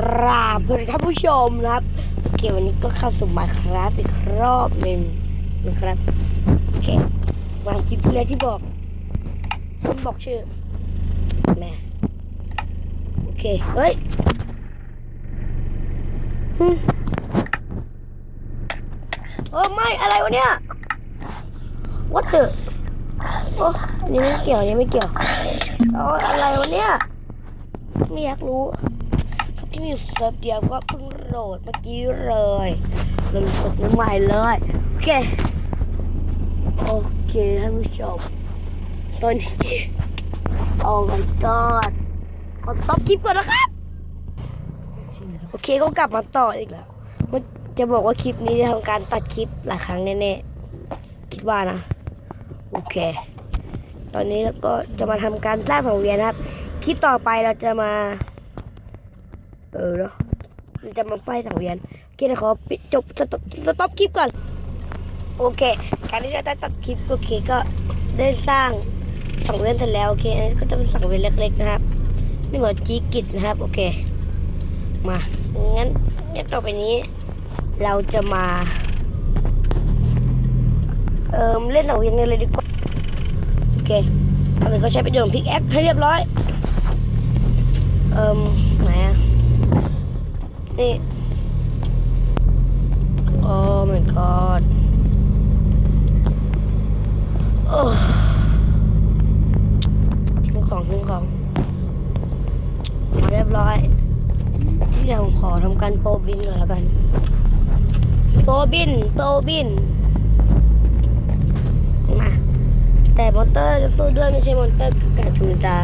กราบสวัสดีท่านผู้ชมนะครับโอเควันนี้ก็เข้าสู่มาครับอีกรอบหนึ่งนะครับโอเคมาคลิปที่แล้วที่บอกคุณบอกชื่อแม่โอเคเฮ้ยหึเออไม่อะไรวะเนี่ย what the โอ้อันนี้ไม่เกี่ยวอันนี้ไม่เกี่ยวเอาอะไรวะเนี่ยไม่อยากรู้ ที่มีอยู่เซิร์ฟเดียวก็เพิ่งโหลดเมื่อกี้เลยลงสดใหม่เลย โอเค โอเคท่านผู้ชมตอนนี้โอ้ my god ขอตบคลิปก่อนนะครับ โอเคก็กลับมาต่ออีกแล้ว มันจะบอกว่าคลิปนี้จะทำการตัดคลิปหลายครั้งแน่ๆ คิดว่านะ โอเค ตอนนี้เราก็จะมาทำการสร้างสังเวียนนะครับ คลิปต่อไปเราจะมา เออเนาะจะมาไฟสังเวียนโอเคนะขอปิดจบสต็อปสต็อปคลิปก่อน โอเค การที่เราได้ตัดคลิปโอเคก็ได้สร้างสังเวียนเสร็จแล้วโอเคอันนี้ก็จะเป็นสังเวียนเล็กๆนะครับไม่เหมือนจีกิจนะครับ โอเค มางั้นงั้นต่อไปนี้ เราจะมา เอ่อเล่นสังเวียนกันเลยดีกว่า โอเคตอนนี้ก็ใช้ประโยชน์พิกแอคให้เรียบร้อย เอ่มไหนอะ นี่โอ้ my god โอ้ทิ้งของทิ้งของ เรียบร้อย ที่เราขอทำการโปรบินก่อนแล้วกัน โปรบิน โปรบิน มา แต่มอนเตอร์จะสู้ด้วยไม่ใช่มอนเตอร์กาธรรมดา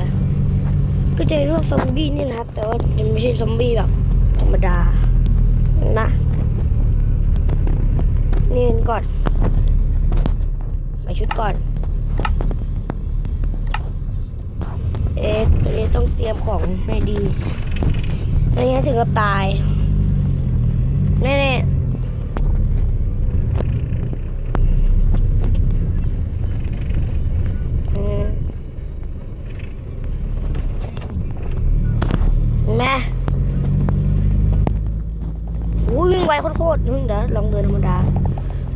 ก็จะเป็นพวกซอมบี้นี่นะครับ แต่ว่ายังไม่ใช่ซอมบี้แบบ รรมดา นะเนียนก่อนใส่ชุดก่อน เอ๊ะตัวนี้ต้องเตรียมของให้ดีไม่งั้นถึงกับตาย แน่ๆอืมแม่ โอ้ยวิ่งไวโคตรๆนึงเดี๋ยวลองเดินธรรมดา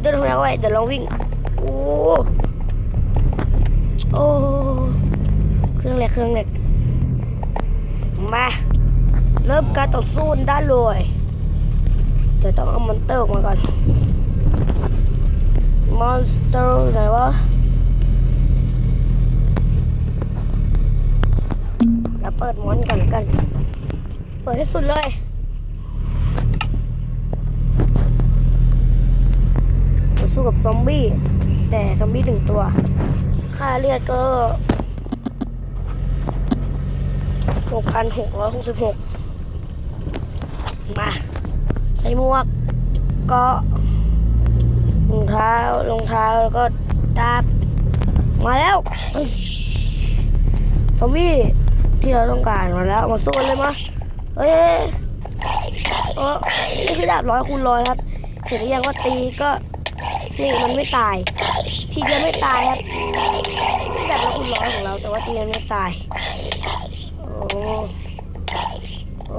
เดินธรรมดาไว้เดี๋ยวลองวิ่ง โอ้โอ้เครื่องเหล็กเครื่องเหล็กมา เริ่มการต่อสู้ได้เลยแต่ต้องเอามอนเตอร์ออกมาก่อน มอนสเตอร์ไหนวะแล้วเปิดมอนก่อนกัน เปิดให้สุดเลย มา สู้กับซอมบี้ แต่ซอมบี้หนึ่งตัว ค่าเลือดก็หกพันหกร้อยหกสิบหกมา ใส่หมวกก็รองเท้ารองเท้าแล้วก็ดาบมาแล้วซอมบี้ที่เราต้องการมาแล้วมาสู้กันเลยมาเฮ้ยเออนี่คือดาบร้อยคูณร้อยครับเห็นหรือยังว่าตีก็ นี่มันไม่ตาย ทีเดียวไม่ตายครับแบบเราคุณร้อยของเราแต่ว่าทีเดียวไม่ตาย โอ้โอ้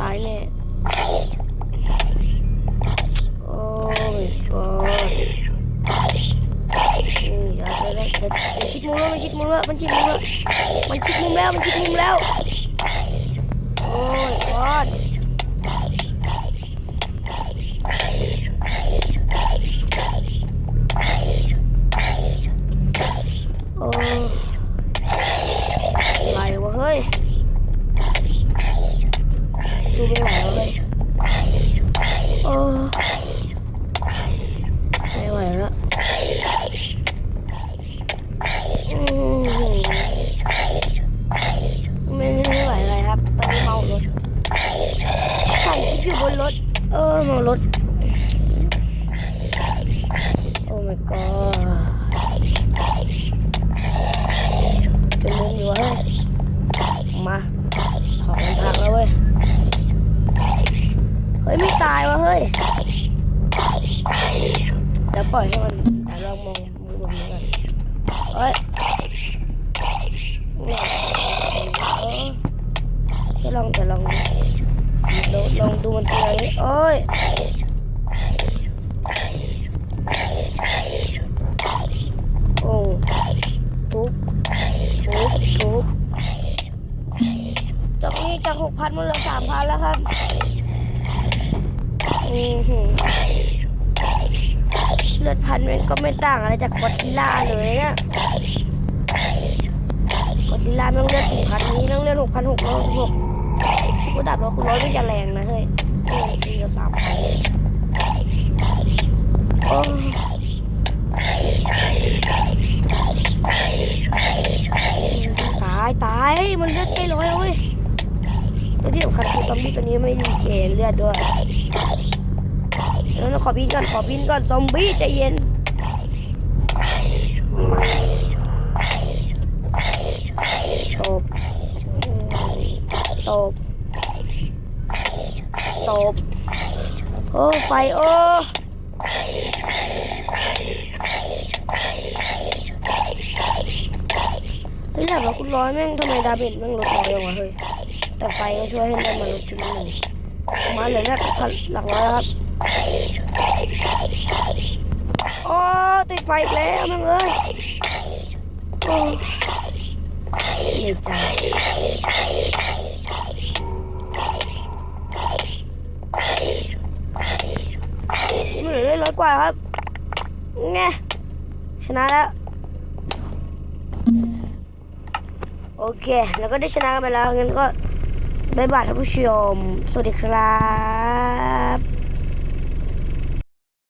ตายแน่โอ้ยกอดนี่เดี๋ยวเดี๋ยวเดี๋ยวเดี๋ยวชิดมุมแล้วมันชิดมุมแล้วมันชิดมุมแล้วมันชิดมุมแล้วมันชิดมุมแล้วโอ้ย god โอ้ไหลวะเฮ้ย สู้ไม่ไหววเฮ้ยโอ้ไม่ไหวแล้วอืมไม่ไม่ไหวเลยครับตอนนี้เมารถถ่ายคลิปอยู่บนรถ เออเมารถ โอ้ my god เป็นมุมอยู่เฮ้ย มาสองทางแล้วเว้ย เฮ้ย ไม่ตายวะเฮ้ยเดี๋ยว ปล่อยให้มันแต่ลองมองมุมนี้ก่อนเฮ้ยเนี่ยเออจะลองจะลองดูลองดูมันทีละนิดโอ้ยโอ้ทุบทุบทุบจากนี้จากหกพันมันเหลือสามพันแล้วครับอือหือ เลือดพันมันก็ไม่ต่างอะไรจากกอดซิล่าเลยเนี่ยกอดซิล่ามันเลือดสี่พันนี้ต้องเลือดหกพันหกร้อยหกกูดับแล้วคุณร้อยก็จะแรงนะเฮ้ยเออทีละสามพันโอ้ตายตายมันเลือดใกล้ร้อยแล้วเว้ยแล้วที่สำคัญคือซอมบี้ตัวนี้ไม่มีเจนเลือดด้วย แล้วเราขอบินก่อนขอบินก่อนซอมบี้ใจเย็นตบตบตบโอ้ไฟโอ้เฮ้ยหลับแล้วคุณร้อยแม่งทำไมดาเมจแม่งลดน้อยลงวะเฮ้ยแต่ไฟก็ช่วยให้มันมาลดทีละหนึ่งมาเหลือแค่หลักร้อยแล้วครับ โอ้ติดไฟแล้วมึงเอ้ยโอ้เหนื่อยเหนื่อยได้ร้อยกว่าครับไงชนะแล้ว โอเค แล้วก็ได้ชนะกันไปแล้วงั้นก็บายบายท่านผู้ชม สวัสดีครับ